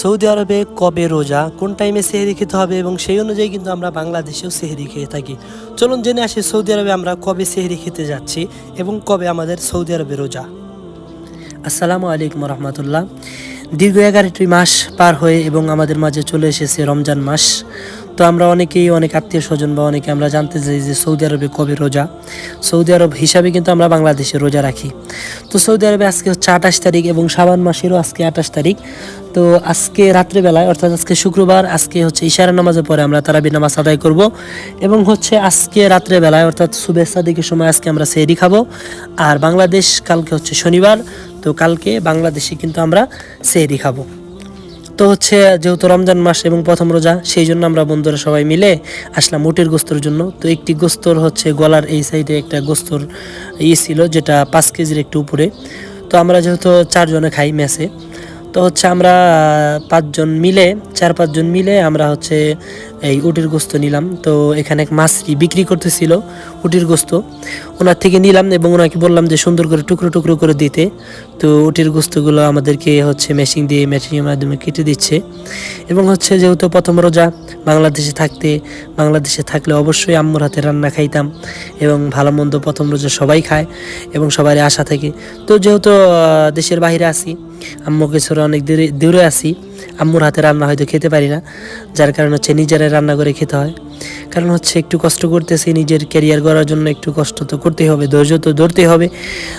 Saudi আরবে কবে রোজা, কোন টাইমে সেহেরি খেতে হবে এবং সেই অনুযায়ী কিন্তু আমরা বাংলাদেশেও সেহেরি খেয়ে থাকি। চলুন জেনে আসি সৌদি আরবে আমরা কবে সেহেরি খেতে যাচ্ছি এবং কবে আমাদের সৌদি আরবে রোজা। আসসালামু আলাইকুম রহমতুল্লাহ। দীর্ঘ এগারোটি মাস পার হয়ে এবং আমাদের মাঝে চলে এসেছে রমজান মাস। তো আমরা অনেকেই, অনেক আত্মীয় স্বজন বা অনেকে আমরা জানতে চাই যে সৌদি আরবে কবে রোজা। সৌদি আরব হিসাবে কিন্তু আমরা বাংলাদেশে রোজা রাখি। তো সৌদি আরবে আজকে হচ্ছে আঠাশ তারিখ এবং সাবান মাসেরও আজকে আঠাশ তারিখ। তো আজকে রাত্রেবেলায়, অর্থাৎ আজকে শুক্রবার, আজকে হচ্ছে ইশারা নামাজের পরে আমরা তারাবি নামাজ আদায় করব এবং হচ্ছে আজকে রাত্রেবেলায়, অর্থাৎ শুভেচ্ছা সাদিকের সময় আজকে আমরা সেহরি খাব। আর বাংলাদেশ কালকে হচ্ছে শনিবার, তো কালকে বাংলাদেশে কিন্তু আমরা সেহরি খাব। তো হচ্ছে যেহেতু রমজান মাস এবং প্রথম রোজা, সেই জন্য আমরা বন্ধুরা সবাই মিলে আসলাম উটের গোস্তর জন্য। তো একটি গোস্তর হচ্ছে গলার এই সাইডে একটা গোস্তর ই ছিল, যেটা পাঁচ কেজির একটু উপরে। তো আমরা যেহেতু চারজনে খাই মেসে তো হচ্ছে আমরা পাঁচজন মিলে, চার পাঁচজন মিলে আমরা হচ্ছে এই উটির গোস্ত নিলাম। তো এখানে এক মাছরি বিক্রি করতেছিল উটির গোস্ত। ওনার থেকে নিলাম এবং ওনাকে বললাম যে সুন্দর করে টুকরো টুকরো করে দিতে। তো উটির গোস্তগুলো আমাদেরকে হচ্ছে মেশিন দিয়ে মেশিনের মাধ্যমে কেটে দিচ্ছে। এবং হচ্ছে যেহেতু প্রথম রোজা বাংলাদেশে থাকতে, বাংলাদেশে থাকলে অবশ্যই আম্মুর হাতে রান্না খাইতাম এবং ভালো মন্দ প্রথম রোজা সবাই খায় এবং সবারই আশা থাকে। তো যেহেতু দেশের বাইরে আছি, আম্মু ছেড়ে অনেক দূরে দূরে আছি, আম্মুর হাতে রান্না হয়তো খেতে পারি না, যার কারণ হচ্ছে নিজেরাই রান্না করে খেতে হয়। কারণ হচ্ছে একটু কষ্ট করতেছি, নিজের ক্যারিয়ার করার জন্য একটু কষ্ট তো করতেই হবে, ধৈর্য তো ধরতেই হবে।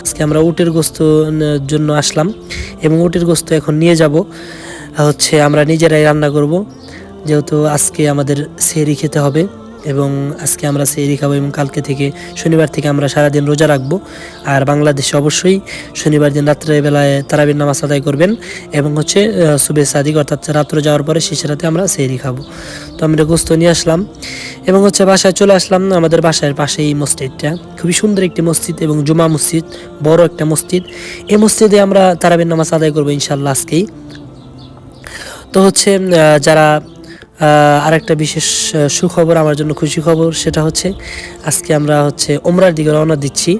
আজকে আমরা উটের গোস্ত জন্য আসলাম এবং উটের গোস্ত এখন নিয়ে যাব। হচ্ছে আমরা নিজেরাই রান্না করব। যেহেতু আজকে আমাদের সেহরি খেতে হবে এবং আজকে আমরা সেহরি খাব এবং কালকে থেকে শনিবার থেকে আমরা সারাদিন রোজা রাখব। আর বাংলাদেশে অবশ্যই শনিবার দিন রাত্রেবেলায় তারাবির নামাজ আদায় করবেন এবং হচ্ছে সুবে সাদিক অর্থাৎ রাত্র যাওয়ার পরে শেষ রাতে আমরা সেহরি খাব। তো আমরা গোস্ত নিয়ে আসলাম এবং হচ্ছে বাসায় চলে আসলাম আমাদের বাসার পাশে এই মসজিদটা। খুবই সুন্দর একটি মসজিদ এবং জুমা মসজিদ, বড় একটা মসজিদ। এই মসজিদে আমরা তারাবির নামাজ আদায় করব ইনশাল্লাহ আজকেই। তো হচ্ছে যারা আরেকটা বিশেষ সুখবর, আমার জন্য খুশি খবর, সেটা হচ্ছে আজকে আমরা হচ্ছে ওমরার দিকে রওনা দিচ্ছি।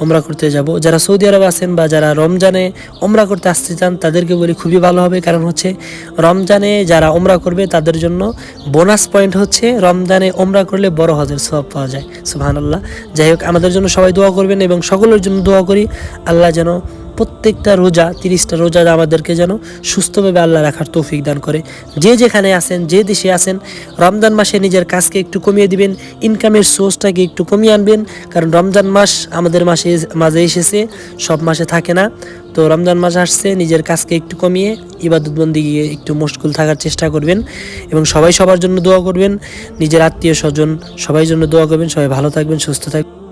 ওমরা করতে যাব। যারা সৌদি আরব আছেন বা যারা রমজানে ওমরা করতে আসতে চান, তাদেরকে বলি খুবই ভালো হবে, কারণ হচ্ছে রমজানে যারা ওমরা করবে, তাদের জন্য বোনাস পয়েন্ট হচ্ছে রমজানে ওমরা করলে বড় হজের সব পাওয়া যায়। সুবহানাল্লাহ। যাই হোক, আমাদের জন্য সবাই দোয়া করবেন এবং সকলের জন্য দোয়া করি। আল্লাহ যেন প্রত্যেকটা রোজা, তিরিশটা রোজা আমাদেরকে যেন সুস্থভাবে আল্লাহ রাখার তৌফিক দান করে। যে যেখানে আছেন, যে দেশে আছেন, রমজান মাসে নিজের কাজকে একটু কমিয়ে দিবেন ইনকামের সোর্সটাকে একটু কমিয়ে আনবেন, কারণ রমজান মাস আমাদের মাসে, মাঝে এসেছে, সব মাসে থাকে না। তো রমজান মাস আসছে, নিজের কাজকে একটু কমিয়ে ইবাদতবন্দি গিয়ে একটু মুশকুল থাকার চেষ্টা করবেন এবং সবাই সবার জন্য দোয়া করবেন। নিজের আত্মীয় স্বজন সবাই জন্য দোয়া করবেন, সবাই ভালো থাকবেন, সুস্থ থাকবেন।